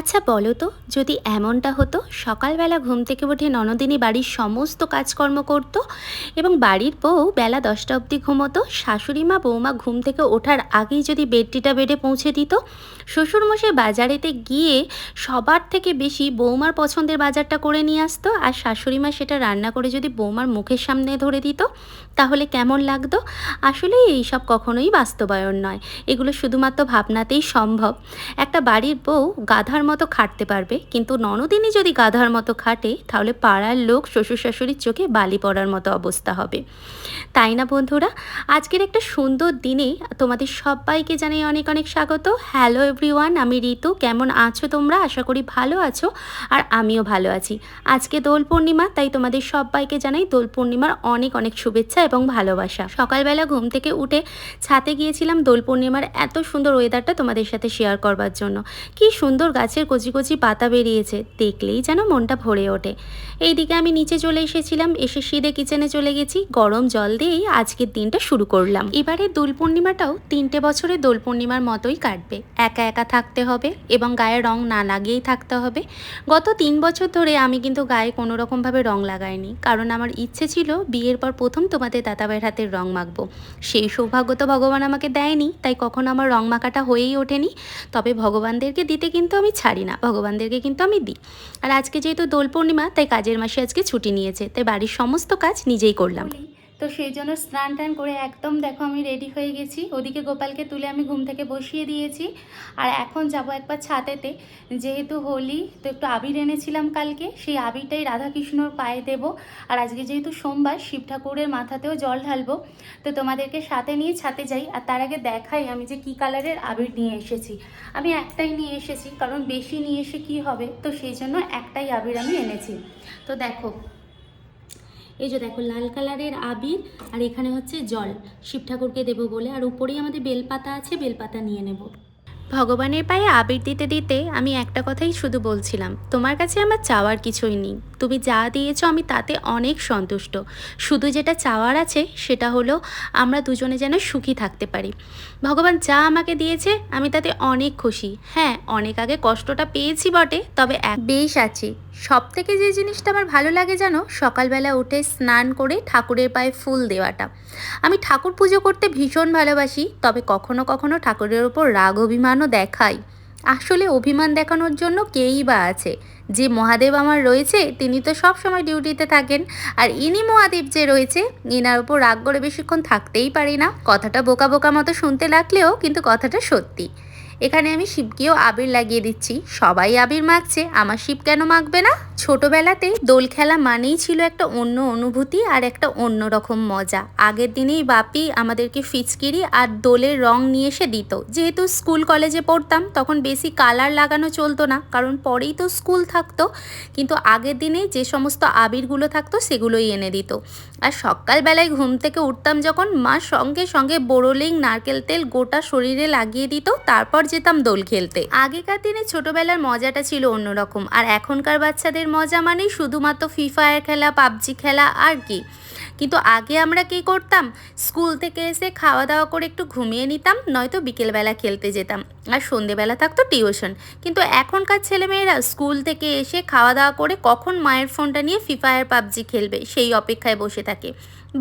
আচ্ছা বলো তো, যদি এমনটা হতো, সকালবেলা ঘুম থেকে উঠে ননদিনী বাড়ির সমস্ত কাজকর্ম করত এবং বাড়ির বউ বেলা দশটা অবধি ঘুমোতো, শাশুড়ি মা বৌমা ঘুম থেকে ওঠার আগেই যদি বেডটিটা বেডে পৌঁছে দিত, শ্বশুরমশাই বাজারেতে গিয়ে সবার থেকে বেশি বৌমার পছন্দের বাজারটা করে নিয়ে আসতো আর শাশুড়ি মা সেটা রান্না করে যদি বৌমার মুখের সামনে ধরে দিত, তাহলে কেমন লাগতো? আসলে এইসব কখনোই বাস্তবায়ন নয়। এগুলো শুধুমাত্র ভাবনাতেই সম্ভব। একটা বাড়ির বউ গাধার মতো খাটতে পারবে, কিন্তু ননদিনী যদি গাধার মতো খাটে, তাহলে পাড়ার লোক শ্বশুর শাশুড়ির চোখে বালি পড়ার মতো অবস্থা হবে। তাই না বন্ধুরা? আজকের একটা সুন্দর দিনে তোমাদের সবাইকে জানাই অনেক অনেক স্বাগত। হ্যালো এভরিওয়ান আমি ঋতু। কেমন আছো তোমরা? আশা করি ভালো আছো আর আমিও ভালো আছি। আজকে দোল পূর্ণিমা, তাই তোমাদের সবাইকে জানাই দোল পূর্ণিমার অনেক অনেক শুভেচ্ছা এবং ভালোবাসা। সকালবেলা ঘুম থেকে উঠে ছাতে গিয়েছিলাম দোল পূর্ণিমার এত সুন্দর ওয়েদারটা তোমাদের সাথে শেয়ার করবার জন্য। কি সুন্দর গাছের কচি কচি পাতা বেরিয়েছে, দেখলেই যেন মনটা ভরে ওঠে। এইদিকে আমি নিচে চলে এসেছিলাম, এসে সিদে কিচেনে চলে গেছি, গরম জল দিয়েই আজকের দিনটা শুরু করলাম। এবারে দোল পূর্ণিমাটাও তিনটে বছরে দোল পূর্ণিমার মতোই কাটবে। একা একা থাকতে হবে এবং গায়ে রং না লাগিয়েই থাকতে হবে। গত তিন বছর ধরে আমি কিন্তু গায়ে কোনো রকমভাবে রং লাগাইনি, কারণ আমার ইচ্ছে ছিল বিয়ের পর প্রথম তোমাদের দাদাভাইয়ের হাতের রং মাখবো। সেই সৌভাগ্য তো ভগবান আমাকে দেয়নি, তাই কখনো আমার রং মাখাটা হয়েই ওঠেনি। তবে ভগবানদেরকে দিতে কিন্তু আমি ছাড়ি না, ভগবানদেরকে কিন্তু আমি দিই। আর আজকে যেহেতু দোল পূর্ণিমা, তাই কাজের মাসে আজকে ছুটি নিয়েছে, তাই বাড়ির সমস্ত কাজ নিজেই করলাম। তো সেই জন্য স্নান টান করে একদম দেখো আমি রেডি হয়ে গেছি। ওদিকে গোপালকে তুলে আমি ঘুম থেকে বসিয়ে দিয়েছি। আর এখন যাব একবার ছাতেতে যেহেতু হোলি, তো একটু আবির এনেছিলাম কালকে। সেই আবিরটাই রাধাকৃষ্ণর পায়ে দেব। আর আজকে যেহেতু সোমবার, শিব ঠাকুরের মাথাতেও জল ঢালবো। তো তোমাদেরকে সাথে নিয়ে ছাতে যাই। আর তার আগে দেখাই আমি যে কি কালারের আবির নিয়ে এসেছি। আমি একটাই নিয়ে এসেছি, কারণ বেশি নিয়ে এসে কি হবে? তো সেই জন্য একটাই আবির আমি এনেছি। তো দেখো এই যে দেখো, লাল কালারের আবির আর এখানে হচ্ছে জল। শিব ঠাকুরকে দেবো বলে। আর উপরেই আমাদের বেলপাতা আছে, বেলপাতা নিয়ে নেব। ভগবানের পায়ে আবির দিতে দিতে আমি একটা কথাই শুধু বলছিলাম, তোমার কাছে আমার চাওয়ার কিছুই নেই। তুমি যা দিয়েছ আমি তাতে অনেক সন্তুষ্ট। শুধু যেটা চাওয়ার আছে সেটা হলো আমরা দুজনে যেন সুখী থাকতে পারি। ভগবান যা আমাকে দিয়েছে আমি তাতে অনেক খুশি। হ্যাঁ অনেক আগে কষ্টটা পেয়েছি বটে, তবে বেশ আছি। সব থেকে যে জিনিসটা আমার ভালো লাগে জানো, সকালবেলা উঠে স্নান করে ঠাকুরের পায়ে ফুল দেওয়াটা। আমি ঠাকুর পুজো করতে ভীষণ ভালোবাসি, তবে কখনো কখনো ঠাকুরের ওপর রাগ অভিমানও দেখাই। আসলে অভিমান দেখানোর জন্য কেই বা আছে। যে মহাদেব আমার রয়েছে, তিনি তো সব সময় ডিউটিতে থাকেন। আর ইনি মহাদেব যে রয়েছে, ইনার উপর রাগ করে বেশিক্ষণ থাকতেই পারি না। কথাটা বোকা বোকা মতো শুনতে লাগলেও কিন্তু কথাটা সত্যি। এখানে আমি শিবকেও আবির লাগিয়ে দিচ্ছি। সবাই আবির মাখছে, আমার শিব কেন মাখবে না? ছোটবেলাতে দোল খেলা মানেই ছিল একটা অন্য অনুভূতি আর একটা অন্য রকম মজা। আগের দিনেই বাপি আমাদেরকে ফিচকিরি আর দোলের রং নিয়ে এসে দিত। যেহেতু স্কুল কলেজে পড়তাম, তখন বেশি কালার লাগানো চলতো না, কারণ পরেই তো স্কুল থাকতো। কিন্তু আগের দিনে যে সমস্ত আবিরগুলো থাকতো, সেগুলোই এনে দিত। আর সকালবেলায় ঘুম থেকে উঠতাম যখন মা সঙ্গে সঙ্গে বোরোলিং, নারকেল তেল গোটা শরীরে লাগিয়ে দিত। তারপর যেতাম দোল খেলতে। আগেকার দিনে ছোটবেলার মজাটা ছিল অন্যরকম, আর এখনকার বাচ্চাদের মজা মানেই শুধুমাত্র ফ্রি ফায়ার খেলা, পাবজি খেলা, আর কি। কিন্তু আগে আমরা কি করতাম? স্কুল থেকে এসে খাওয়া দাওয়া করে একটু ঘুমিয়ে নিতাম, নয়তো বিকেলবেলা খেলতে যেতাম। আর সন্ধেবেলা থাকতো টিউশন। কিন্তু এখনকার ছেলেমেয়েরা স্কুল থেকে এসে খাওয়া দাওয়া করে কখন মায়ের ফোনটা নিয়ে ফ্রি ফায়ার পাবজি খেলবে, সেই অপেক্ষায় বসে থাকে।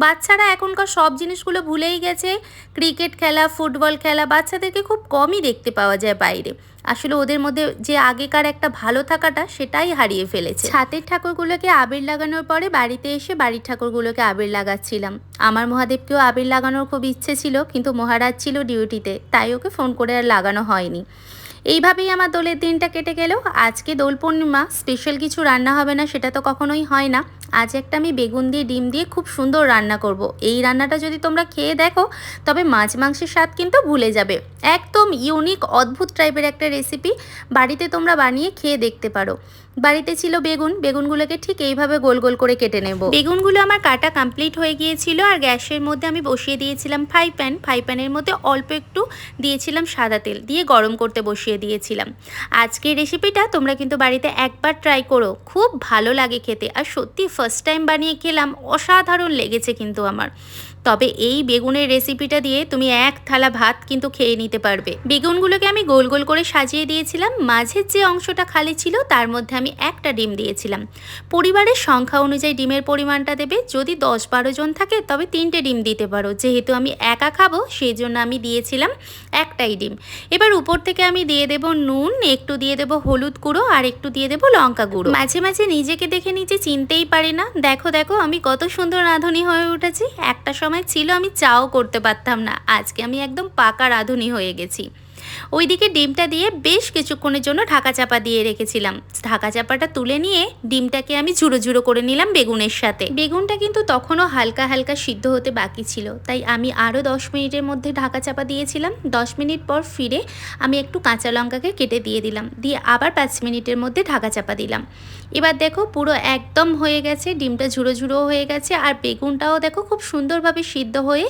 বাচ্চারা এখনকার সব জিনিসগুলো ভুলেই গেছে। ক্রিকেট খেলা, ফুটবল খেলা, বাচ্চাদেরকে খুব কমই দেখতে পাওয়া যায় বাইরে। আসলে ওদের মধ্যে যে আগেকার একটা ভালো থাকাটা সেটাই হারিয়ে ফেলেছে। ছাতের ঠাকুরগুলোকে আবির লাগানোর পরে বাড়িতে এসে বাড়ির ঠাকুরগুলোকে আবির লাগাচ্ছিলাম। আমার মহাদেবকেও আবির লাগানোর খুব ইচ্ছে ছিল, কিন্তু মহারাজ ছিল ডিউটিতে, তাই ওকে ফোন করে আর লাগানো হয়নি। এইভাবেই আমার দোলের দিনটা কেটে গেলেও আজকে দোল পূর্ণিমা স্পেশাল কিছু রান্না হবে না সেটা তো কখনোই হয় না। আজ একটা আমি বেগুন দিয়ে, ডিম দিয়ে খুব সুন্দর রান্না করব। এই রান্নাটা যদি তোমরা খেয়ে দেখো, তবে মাছ মাংসের স্বাদ কিন্তু ভুলে যাবে। একদম ইউনিক অদ্ভুত টাইপের একটা রেসিপি বাড়িতে তোমরা বানিয়ে খেয়ে দেখতে পারো। বাড়িতে ছিল বেগুন, বেগুনগুলোকে ঠিক এইভাবে গোল গোল করে কেটে নেব। বেগুনগুলো আমার কাটা কমপ্লিট হয়ে গিয়েছিল, আর গ্যাসের মধ্যে আমি বসিয়ে দিয়েছিলাম ফ্রাই প্যান ফ্রাই প্যানের মধ্যে অল্প একটু দিয়েছিলাম সাদা তেল দিয়ে গরম করতে বসিয়ে দিয়েছিলাম। আজকের রেসিপিটা তোমরা কিন্তু বাড়িতে একবার ট্রাই করো। খুব ভালো লাগে খেতে, আর সত্যি ফার্স্ট টাইম বানিয়ে খেলাম অসাধারণ লেগেছে কিন্তু আমার। তবে এই বেগুনের রেসিপিটা দিয়ে তুমি এক থালা ভাত কিন্তু খেয়ে নিতে পারবে। বেগুনগুলোকে আমি গোল গোল করে সাজিয়ে দিয়েছিলাম। মাঝের যে অংশটা খালি ছিল, তার মধ্যে আমি একটা ডিম দিয়েছিলাম। পরিবারের সংখ্যা অনুযায়ী ডিমের পরিমাণটা দেবে। যদি দশ বারো জন থাকে, তবে তিনটে ডিম দিতে পারো। যেহেতু আমি একা খাব, সেই জন্য আমি দিয়েছিলাম একটাই ডিম। এবার উপর থেকে আমি দিয়ে দেব নুন, একটু দিয়ে দেব হলুদ গুঁড়ো, আর একটু দিয়ে দেব লঙ্কা গুঁড়ো। মাঝে মাঝে নিজেকে দেখে নিজে চিনতেই পারি না। দেখো দেখো, আমি কত সুন্দর রাঁধুনি হয়ে উঠেছি। একটা সময় ছিল আমি চাও করতে পারতাম না। আজকে আমি একদম পাকা রাঁধুনি হয়ে গেছি। ওইদিকে ডিমটা দিয়ে বেশ কিছুক্ষণের জন্য ঢাকা চাপা দিয়ে রেখেছিলাম। ঢাকা চাপাটা তুলে নিয়ে ডিমটাকে আমি ঝুড়ো ঝুড়ো করে নিলাম বেগুনের সাথে। বেগুনটা কিন্তু তখনও হালকা হালকা সিদ্ধ হতে বাকি ছিল, তাই আমি আরও দশ মিনিটের মধ্যে ঢাকা চাপা দিয়েছিলাম। দশ মিনিট পর ফিরে আমি একটু কাঁচা লঙ্কাকে কেটে দিয়ে দিলাম, দিয়ে আবার পাঁচ মিনিটের মধ্যে ঢাকা চাপা দিলাম। এবার দেখো পুরো একদম হয়ে গেছে, ডিমটা ঝুড়ো ঝুড়ো হয়ে গেছে, আর বেগুনটাও দেখো খুব সুন্দরভাবে সিদ্ধ হয়ে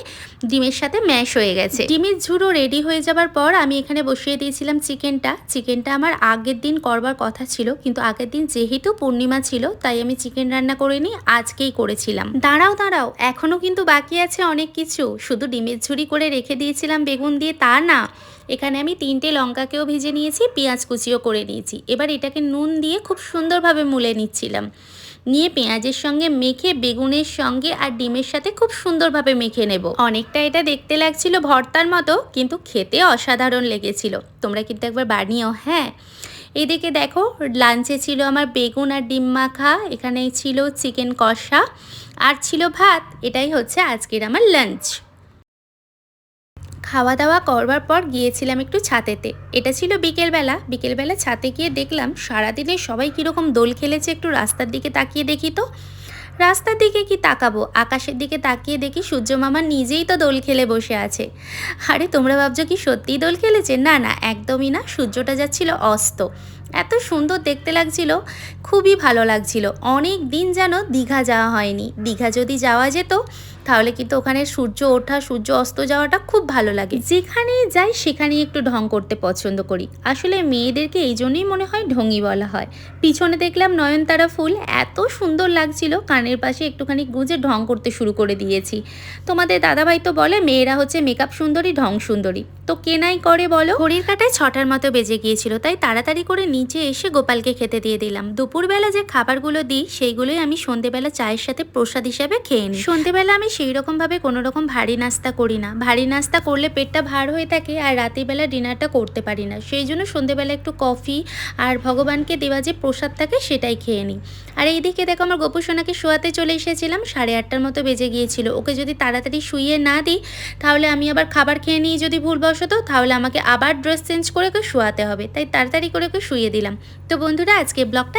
ডিমের সাথে ম্যাশ হয়ে গেছে। ডিমের ঝুড়ো রেডি হয়ে যাবার পর আমি এখানে বসিয়ে দিয়েছিলাম চিকেনটা। চিকেনটা আমার আগের দিন করবার কথা ছিল, কিন্তু আগের দিন যেহেতু পূর্ণিমা ছিল, তাই আমি চিকেন রান্না করিনি, আজকেই করেছিলাম। দাঁড়াও দাঁড়াও এখনও কিন্তু বাকি আছে অনেক কিছু। শুধু ডিমের ঝুড়ি করে রেখে দিয়েছিলাম বেগুন দিয়ে, তা না। এখানে আমি তিনটে লঙ্কাকেও ভেজে নিয়েছি, পেঁয়াজ কুচিও করে নিয়েছি। এবার এটাকে নুন দিয়ে খুব সুন্দরভাবে মুলে নিচ্ছিলাম। নিয়ে পেঁয়াজের সঙ্গে মেখে, বেগুনের সঙ্গে আর ডিমের সাথে খুব সুন্দরভাবে মেখে নেব। অনেকটা এটা দেখতে লাগছিল ভর্তার মতো, কিন্তু খেতে অসাধারণ লেগেছিল। তোমরা কিন্তু একবার বানিও হ্যাঁ? এদিকে দেখো, লাঞ্চে ছিল আমার বেগুন আর ডিম মাখা, এখানে ছিল চিকেন কষা, আর ছিল ভাত। এটাই হচ্ছে আজকের আমার লাঞ্চ। খাওয়া দাওয়া করবার পর গিয়েছিলাম একটু ছাতেতে। এটা ছিল বিকেলবেলা। বিকেলবেলা ছাতে গিয়ে দেখলাম সারাদিনে সবাই কীরকম দোল খেলেছে একটু রাস্তার দিকে তাকিয়ে দেখি তো। রাস্তার দিকে কি তাকাবো? আকাশের দিকে তাকিয়ে দেখি সূর্য মামা নিজেই তো দোল খেলে বসে আছে। আরে, তোমরা ভাবছ কি সত্যিই দোল খেলেছে? না না, একদমই না। সূর্যটা যাচ্ছিল অস্ত। এত সুন্দর দেখতে লাগছিল, খুবই ভালো লাগছিল। অনেক দিন যেন দীঘা যাওয়া হয়নি। দীঘা যদি যাওয়া যেত তাহলে কিন্তু ওখানে সূর্য ওঠা সূর্য অস্ত যাওয়াটা খুব ভালো লাগে। যেখানেই যাই সেখানেই একটু ঢং করতে পছন্দ করি। আসলে মেয়েদেরকে এই জন্যই মনে হয় ঢঙ্গি বলা হয়। পিছনে দেখলাম নয়নতারা ফুল এত সুন্দর লাগছিল। কানের পাশে একটুখানি গুঁজে ঢং করতে শুরু করে দিয়েছি। তোমাদের দাদাভাই তো বলে মেয়েরা হচ্ছে মেকআপ সুন্দরী ঢং সুন্দরী। তো কেনাই করে বলো? ঘড়ির কাটায় ছটার মতো বেজে গিয়েছিল তাই তাড়াতাড়ি করে নিচে এসে গোপালকে খেতে দিয়ে দিলাম। দুপুরবেলা যে খাবারগুলো দিই সেইগুলোই আমি সন্ধেবেলা চায়ের সাথে প্রসাদ হিসাবে খেয়ে নিই। সন্ধেবেলা আমি সেই রকমভাবে কোনো রকম ভারী নাস্তা করি না। ভারী নাস্তা করলে পেটটা ভার হয়ে থাকে আর রাতেরবেলা ডিনারটা করতে পারি না। সেই জন্য সন্ধেবেলা একটু কফি আর ভগবানকে দেওয়া যে প্রসাদ থাকে সেটাই খেয়ে নিই। আর এইদিকে দেখো আমার গোপুসোনাকে শোয়াতে চলে এসেছিলাম, সাড়ে আটটার মতো বেজে গিয়েছিল। ওকে যদি তাড়াতাড়ি শুইয়ে না দিই, তাহলে আমি আবার খাবার খেয়ে নিয়ে যদি ভুলবশত, তাহলে আমাকে আবার ড্রেস চেঞ্জ করে ওকে শোয়াতে হবে। তাই তাড়াতাড়ি করে ওকে শুইয়ে দিলাম। তো বন্ধুরা আজকে ব্লগটা